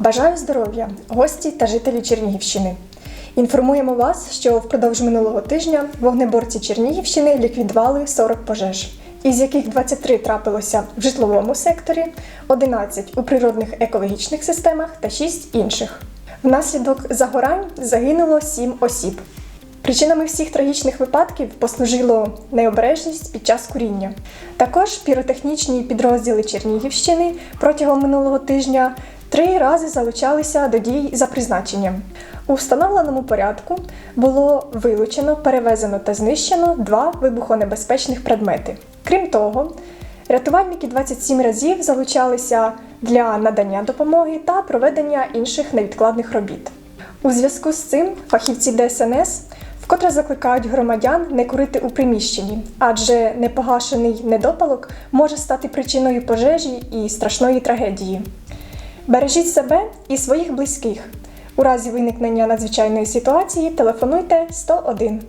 Бажаю здоров'я, гості та жителі Чернігівщини. Інформуємо вас, що впродовж минулого тижня вогнеборці Чернігівщини ліквідували 40 пожеж, із яких 23 трапилося в житловому секторі, 11 у природних екологічних системах та 6 інших. Внаслідок загорань загинуло 7 осіб. Причинами всіх трагічних випадків послужило необережність під час куріння. Також піротехнічні підрозділи Чернігівщини протягом минулого тижня три рази залучалися до дій за призначенням. У встановленому порядку було вилучено, перевезено та знищено два вибухонебезпечних предмети. Крім того, рятувальники 27 разів залучалися для надання допомоги та проведення інших невідкладних робіт. У зв'язку з цим фахівці ДСНС вкотре закликають громадян не курити у приміщенні, адже непогашений недопалок може стати причиною пожежі і страшної трагедії. Бережіть себе і своїх близьких. У разі виникнення надзвичайної ситуації телефонуйте 101.